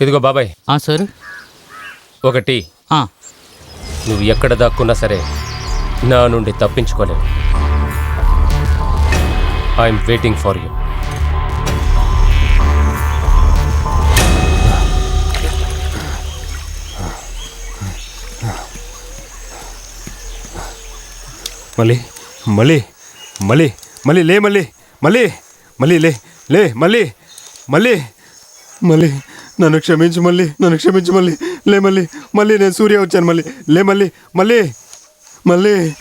ఇదిగో బాబాయ్. ఆ, సార్. ఒకటి ఆ, నువ్వు ఎక్కడ దాక్కున్నా సరే నా నుండి తప్పించుకోలేవు. ఐఎమ్ వెయిటింగ్ ఫర్ యూ మళ్ళీ మళ్ళీ మళ్ళీ మళ్ళీ లే మళ్ళీ మళ్ళీ మళ్ళీ లే లే మళ్ళీ మళ్ళీ మళ్ళీ. నన్ను క్షమించు మళ్ళీ నన్ను క్షమించు మళ్ళీ. లే మళ్ళీ మళ్ళీ నేను సూర్య వచ్చాను మళ్ళీ. లే మళ్ళీ మళ్ళీ మళ్ళీ.